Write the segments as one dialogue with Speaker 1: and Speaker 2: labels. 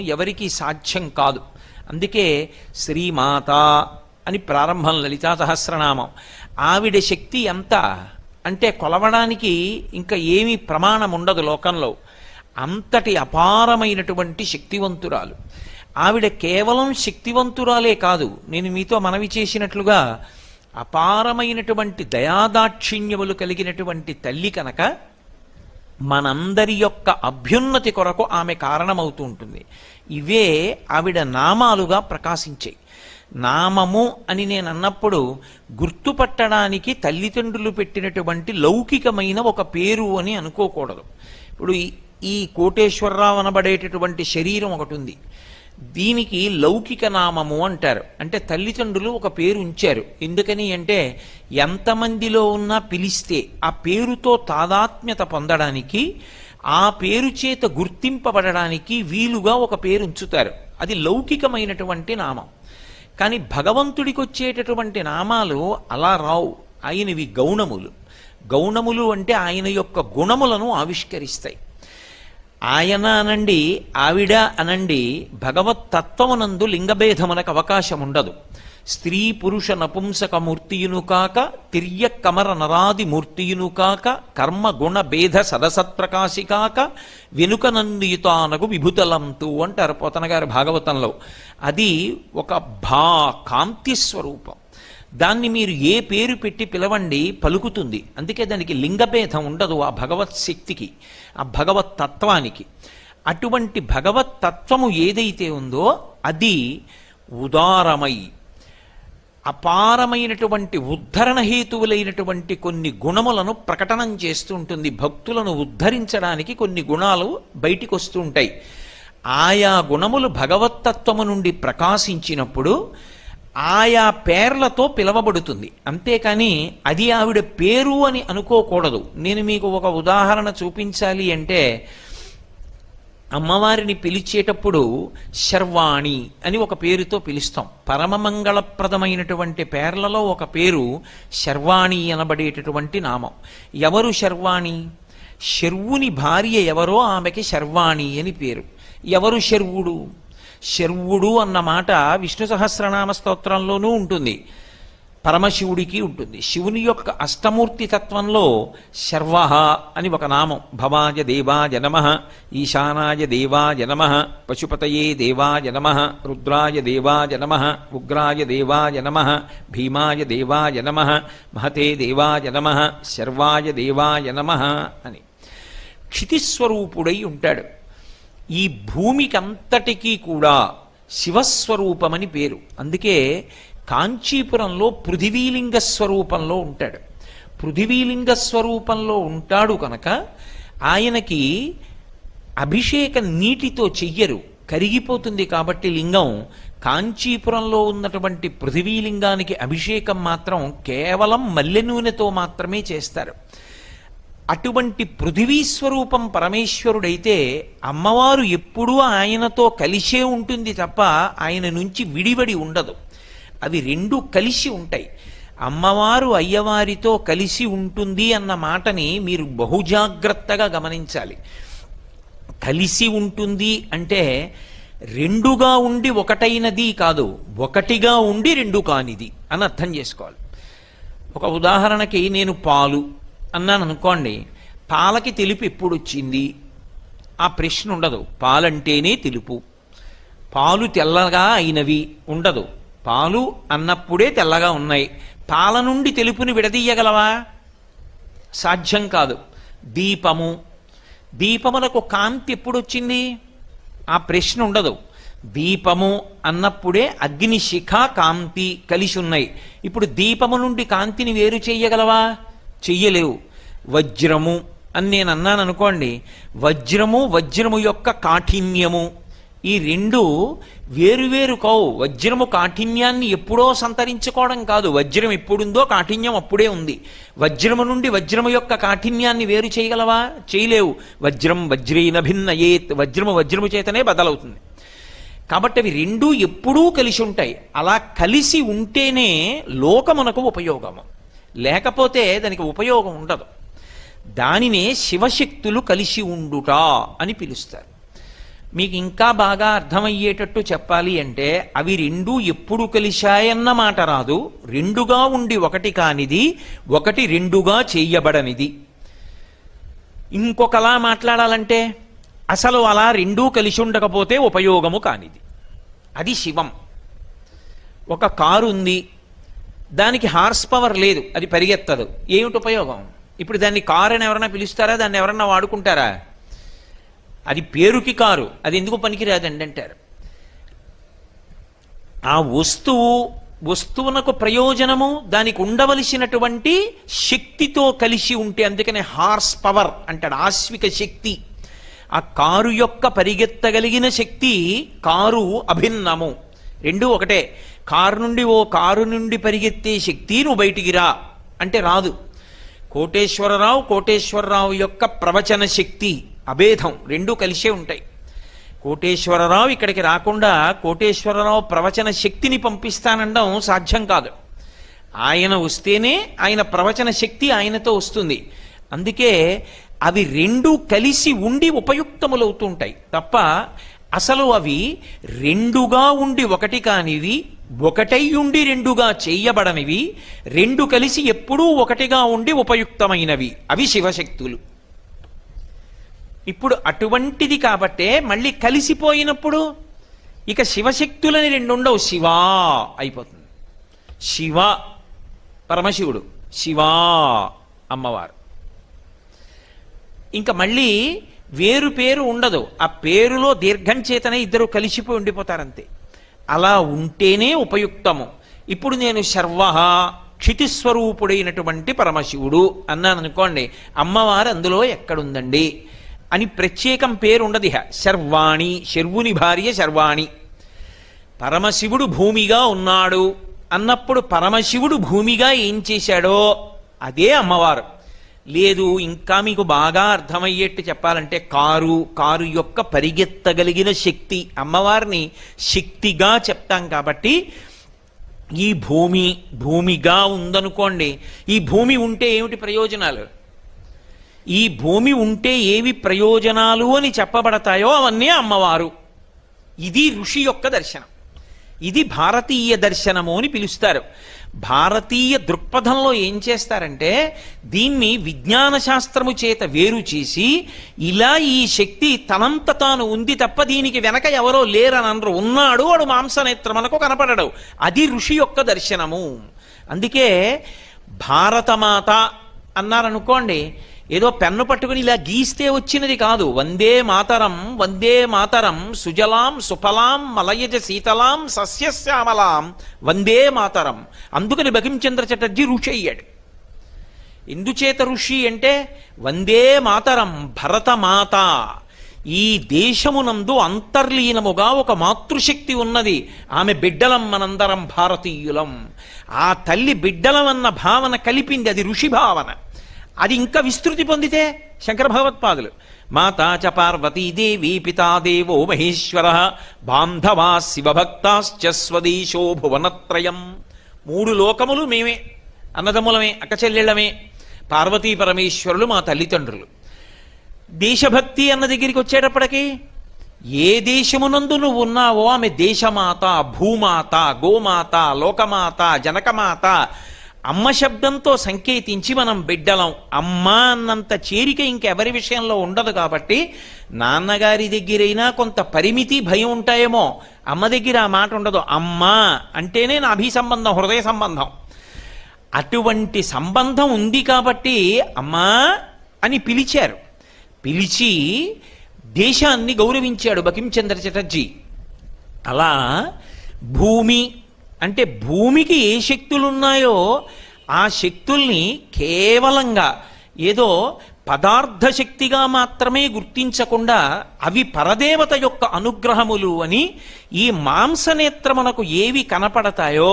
Speaker 1: ఎవరికీ సాధ్యం కాదు. అందుకే శ్రీమాత అని ప్రారంభం లలితా సహస్రనామం. ఆవిడ శక్తి ఎంత? అంటే కొలవడానికి ఇంకా ఏమీ ప్రమాణం ఉండదు లోకంలో. అంతటి అపారమైనటువంటి శక్తివంతురాలు. ఆవిడ కేవలం శక్తివంతురాలే కాదు. నేను మీతో మనవి చేసినట్లుగా అపారమైనటువంటి దయాదాక్షిణ్యములు కలిగినటువంటి తల్లి కనుక మనందరి యొక్క అభ్యున్నతి కొరకు ఆమె కారణమవుతూ ఉంటుంది. ఇవే ఆవిడ నామాలుగా ప్రకాశించాయి. నామము అని నేను అన్నప్పుడు గుర్తుపట్టడానికి తల్లిదండ్రులు పెట్టినటువంటి లౌకికమైన ఒక పేరు అని అనుకోకూడదు. ఇప్పుడు ఈ- కోటేశ్వరరావు అనబడేటటువంటి శరీరం ఒకటి ఉంది. దీనికి లౌకిక నామము అంటారు. అంటే తల్లిదండ్రులు ఒక పేరు ఉంచారు. ఎందుకని అంటే ఎంతమందిలో ఉన్నా పిలిస్తే ఆ పేరుతో తాదాత్మ్యత పొందడానికి ఆ పేరు చేత గుర్తింపబడడానికి వీలుగా ఒక పేరు ఉంచుతారు. అది లౌకికమైనటువంటి నామం. కానీ భగవంతుడికి వచ్చేటటువంటి నామాలు అలా రావు. ఆయనవి గౌణములు. గౌణములు అంటే ఆయన యొక్క గుణములను ఆవిష్కరిస్తాయి. ఆయన అనండి ఆవిడ అనండి భగవత్ తత్వమునందు లింగభేదమునకు అవకాశం ఉండదు స్త్రీ పురుష నపుంసక మూర్తియును కాక తిర్య కమర నరాది మూర్తియును కాక కర్మ గుణ భేద సదసత్ప్రకాశి కాక వెనుకనందియుతానగు విభుతలంతు అంటారు పోతన గారి భాగవతంలో. అది ఒక భా కాంతి స్వరూపం. దాన్ని మీరు ఏ పేరు పెట్టి పిలవండి పలుకుతుంది. అందుకే దానికి లింగభేదం ఉండదు ఆ భగవత్ శక్తికి ఆ భగవత్ తత్వానికి. అటువంటి భగవత్ తత్వము ఏదైతే ఉందో అది ఉదారమై అపారమైనటువంటి ఉద్ధరణ హేతువులైనటువంటి కొన్ని గుణములను ప్రకటనం చేస్తూ ఉంటుంది. భక్తులను ఉద్ధరించడానికి కొన్ని గుణాలు బయటికి వస్తూ ఉంటాయి. ఆయా గుణములు భగవత్తత్వము నుండి ప్రకాశించినప్పుడు ఆయా పేర్లతో పిలవబడుతుంది. అంతేకాని అది ఆవిడ పేరు అని అనుకోకూడదు. నేను మీకు ఒక ఉదాహరణ చూపించాలి అంటే అమ్మవారిని పిలిచేటప్పుడు శర్వాణి అని ఒక పేరుతో పిలుస్తాం. పరమమంగళప్రదమైనటువంటి పేర్లలో ఒక పేరు శర్వాణి అనబడేటటువంటి నామం. ఎవరు శర్వాణి? శర్వుని భార్య ఎవరో ఆమెకి శర్వాణి అని పేరు. ఎవరు శర్వుడు? శర్వుడు అన్న మాట విష్ణు సహస్రనామ స్తోత్రంలోనూ ఉంటుంది. పరమశివుడికి ఉంటుంది. శివుని యొక్క అష్టమూర్తి తత్వంలో శర్వ అని ఒక నామం. భవాయ దేవాయ నమ ఈశానాయ దేవాయ నమ పశుపతయే దేవాయ నమ రుద్రాయ దేవాయ నమ ఉగ్రాయ దేవాయ నమ భీమాయ దేవాయ నమ మహతే దేవాయ నమ శర్వాయ దేవాయ నమ అని. క్షితిస్వరూపుడై ఉంటాడు. ఈ భూమికంతటికీ కూడా శివస్వరూపమని పేరు. అందుకే కాంచీపురంలో పృథివీలింగ స్వరూపంలో ఉంటాడు. పృథివీలింగ స్వరూపంలో ఉంటాడు కనుక ఆయనకి అభిషేక నీటితో చెయ్యరు. కరిగిపోతుంది కాబట్టి లింగం. కాంచీపురంలో ఉన్నటువంటి పృథివీలింగానికి అభిషేకం మాత్రం కేవలం మల్లె నూనెతో మాత్రమే చేస్తారు. అటువంటి పృథివీ స్వరూపం పరమేశ్వరుడైతే అమ్మవారు ఎప్పుడూ ఆయనతో కలిసే ఉంటుంది తప్ప ఆయన నుంచి విడివడి ఉండదు. అవి రెండు కలిసి ఉంటాయి. అమ్మవారు అయ్యవారితో కలిసి ఉంటుంది అన్న మాటని మీరు బహుజాగ్రత్తగా గమనించాలి. కలిసి ఉంటుంది అంటే రెండుగా ఉండి ఒకటైనది కాదు ఒకటిగా ఉండి రెండు కానిది అని అర్థం చేసుకోవాలి. ఒక ఉదాహరణకి నేను పాలు అన్నాను అనుకోండి పాలకి తెలుపు ఎప్పుడు వచ్చింది ఆ ప్రశ్న ఉండదు. పాలంటేనే తెలుపు. పాలు తెల్లగా అయినవి ఉండదు. పాలు అన్నప్పుడే తెల్లగా ఉన్నాయి. పాల నుండి తెలుపుని విడదీయగలవా? సాధ్యం కాదు. దీపము. దీపములకు కాంతి ఎప్పుడు వచ్చింది ఆ ప్రశ్న ఉండదు. దీపము అన్నప్పుడే అగ్నిశిఖ కాంతి కలిసి ఉన్నాయి. ఇప్పుడు దీపము నుండి కాంతిని వేరు చేయగలవా? చెయ్యలేవు. వజ్రము అని నేను అన్నాను అనుకోండి వజ్రము వజ్రము యొక్క కాఠిన్యము. ఈ రెండు వేరువేరు కావు. వజ్రము కాఠిన్యాన్ని ఎప్పుడో సంతరించుకోవడం కాదు. వజ్రం ఎప్పుడుందో కాఠిన్యం అప్పుడే ఉంది. వజ్రము నుండి వజ్రము యొక్క కాఠిన్యాన్ని వేరు చేయగలవా? చేయలేవు. వజ్రం వజ్రైన ఏ వజ్రము వజ్రము చేతనే బదలవుతుంది. కాబట్టి అవి రెండూ ఎప్పుడూ కలిసి ఉంటాయి. అలా కలిసి ఉంటేనే లోకమునకు ఉపయోగము. లేకపోతే దానికి ఉపయోగం ఉండదు. దానినే శివశక్తులు కలిసి ఉండుట అని పిలుస్తారు. మీకు ఇంకా బాగా అర్థమయ్యేటట్టు చెప్పాలి అంటే అవి రెండు ఎప్పుడు కలిశాయన్న మాట రాదు. రెండుగా ఉండి ఒకటి కానిది ఒకటి రెండుగా చెయ్యబడనిది ఇంకొకలా మాట్లాడాలంటే అసలు అలా రెండూ కలిసి ఉండకపోతే ఉపయోగము కానిది. అది శివం. ఒక కారు ఉంది దానికి హార్స్ పవర్ లేదు అది పరిగెత్తదు. ఏమిటి ఉపయోగం? ఇప్పుడు దాన్ని కారు అని ఎవరైనా పిలుస్తారా? దాన్ని ఎవరన్నా వాడుకుంటారా? అది పేరుకి కారు. అది ఎందుకు పనికిరాదండి అంటారు. ఆ వస్తువు వస్తువునకు ప్రయోజనము దానికి ఉండవలసినటువంటి శక్తితో కలిసి ఉంటే అందుకనే హార్స్ పవర్ అంటాడు ఆశ్విక శక్తి. ఆ కారు యొక్క పరిగెత్తగలిగిన శక్తి కారు అభిన్నము. రెండు ఒకటే. కారు నుండి ఓ కారు నుండి పరిగెత్తే శక్తి నువ్వు బయటికి రా. అంటే రాదు. కోటేశ్వరరావు కోటేశ్వరరావు యొక్క ప్రవచన శక్తి అభేదం రెండూ కలిసే ఉంటాయి. కోటేశ్వరరావు ఇక్కడికి రాకుండా కోటేశ్వరరావు ప్రవచన శక్తిని పంపిస్తానడం సాధ్యం కాదు. ఆయన వస్తేనే ఆయన ప్రవచన శక్తి ఆయనతో వస్తుంది. అందుకే అవి రెండు కలిసి ఉండి ఉపయుక్తములవుతుంటాయి. తప్ప అసలు అవి రెండుగా ఉండి ఒకటి కానివి ఒకటై ఉండి రెండుగా చేయబడనివి రెండు కలిసి ఎప్పుడూ ఒకటిగా ఉండి ఉపయుక్తమైనవి. అవి శివశక్తులు. ఇప్పుడు అటువంటిది కాబట్టే మళ్ళీ కలిసిపోయినప్పుడు ఇక శివశక్తులని రెండు ఉండవు శివా అయిపోతుంది. శివ పరమశివుడు శివా అమ్మవారు. ఇంకా మళ్ళీ వేరు పేరు ఉండదు. ఆ పేరులో దీర్ఘం చేతనే ఇద్దరు కలిసిపోయి ఉండిపోతారంతే. అలా ఉంటేనే ఉపయుక్తము. ఇప్పుడు నేను శర్వ క్షితిస్వరూపుడైనటువంటి పరమశివుడు అన్నాను అనుకోండి అమ్మవారు అందులో ఎక్కడుందండి? అని ప్రత్యేకం పేరు శర్వాణి శర్వుని భార్య శర్వాణి. పరమశివుడు భూమిగా ఉన్నాడు. అన్నప్పుడు పరమశివుడు భూమిగా ఏం చేశాడో? అదే అమ్మవారు. లేదు ఇంకా మీకు బాగా అర్థమయ్యేట్టు చెప్పాలంటే కారు కారు యొక్క పరిగెత్తగలిగిన శక్తి. అమ్మవారిని శక్తిగా చెప్తాం కాబట్టి ఈ భూమి భూమిగా ఉందనుకోండి. ఈ భూమి ఉంటే ఏమిటి ప్రయోజనాలు? ఈ భూమి ఉంటే ఏవి ప్రయోజనాలు అని చెప్పబడతాయో అవన్నీ అమ్మవారు. ఇది ఋషి యొక్క దర్శనం. ఇది భారతీయ దర్శనము అని పిలుస్తారు. భారతీయ దృక్పథంలో ఏం చేస్తారంటే దీన్ని విజ్ఞాన శాస్త్రము చేత వేరు చేసి ఇలా ఈ శక్తి తనంత తాను ఉంది తప్ప దీనికి వెనక ఎవరో లేరని అనరు ఉన్నాడు వాడు మాంసనేత్రమనకు కనపడడు. అది ఋషి యొక్క దర్శనము. అందుకే భారతమాత అన్నారనుకోండి ఏదో పెన్ను పట్టుకుని ఇలా గీస్తే వచ్చినది కాదు. వందే మాతరం వందే మాతరం సుజలాం సుఫలాం మలయజ శీతలాం సస్యశ్యామలాం వందే మాతరం. అందుకని బకించంద్ర చటర్జీ ఋషి అయ్యాడు. ఎందుచేత ఋషి అంటే వందే మాతరం భరతమాత ఈ దేశమునందు అంతర్లీనముగా ఒక మాతృశక్తి ఉన్నది ఆమె బిడ్డలం మనందరం భారతీయులం. ఆ తల్లి బిడ్డలం అన్న భావన కలిపింది అది ఋషి భావన. అది ఇంకా విస్తృతి పొందితే శంకర భగవత్పాదులు. మాతా చ పార్వతీదేవి పితాదేవో మహేశ్వర బాంధవా శివభక్తాశ్చ స్వదేశో భువనత్రయం. మూడు లోకములు మేమే అన్నదమ్ములమే అక్కచెల్లెళ్ళమే పార్వతీ పరమేశ్వరులు మా తల్లిదండ్రులు. దేశభక్తి అన్న దగ్గరికి వచ్చేటప్పటికి ఏ దేశమునందు నువ్వు ఉన్నావో ఆమె దేశమాత భూమాత గోమాత లోకమాత జనకమాత అమ్మ శబ్దంతో సంకేతించి మనం బిడ్డలం. అమ్మ అన్నంత చేరిక ఇంకెవరి విషయంలో ఉండదు కాబట్టి నాన్నగారి దగ్గరైనా కొంత పరిమితి భయం ఉంటాయేమో. అమ్మ దగ్గర ఆ మాట ఉండదు. అమ్మ అంటేనే నా అభి సంబంధం హృదయ సంబంధం. అటువంటి సంబంధం ఉంది కాబట్టి అమ్మా అని పిలిచారు. పిలిచి దేశాన్ని గౌరవించాడు బకించంద్ర చటర్జీ. అలా భూమి అంటే భూమికి ఏ శక్తులున్నాయో ఆ శక్తుల్ని కేవలంగా ఏదో పదార్థ శక్తిగా మాత్రమే గుర్తించకుండా అవి పరదేవత యొక్క అనుగ్రహములు అని ఈ మాంసనేత్రమునకు ఏవి కనపడతాయో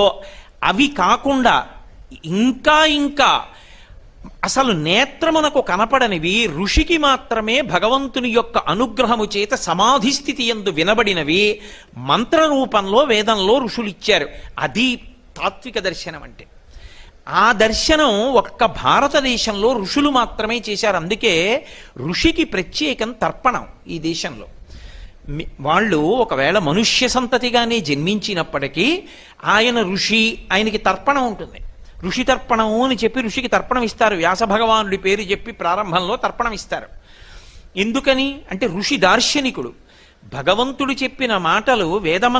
Speaker 1: అవి కాకుండా ఇంకా ఇంకా అసలు నేత్రమునకు కనపడనివి ఋషికి మాత్రమే భగవంతుని యొక్క అనుగ్రహము చేత సమాధి స్థితి ఎందు వినబడినవి మంత్ర రూపంలో వేదంలో ఋషులు ఇచ్చారు అది తాత్విక దర్శనం అంటే ఆ దర్శనం ఒక్క భారతదేశంలో ఋషులు మాత్రమే చేశారు. అందుకే ఋషికి ప్రత్యేకం తర్పణం ఈ దేశంలో. వాళ్ళు ఒకవేళ మనుష్య సంతతిగానే జన్మించినప్పటికీ ఆయన ఋషి ఆయనకి తర్పణం ఉంటుంది. ఋషి తర్పణము అని చెప్పి ఋషికి తర్పణం ఇస్తారు వ్యాస భగవానుడి పేరు చెప్పి ప్రారంభంలో తర్పణం ఇస్తారు ఎందుకని? అంటే ఋషి దార్శనికుడు. భగవంతుడు చెప్పిన మాటలు వేదమ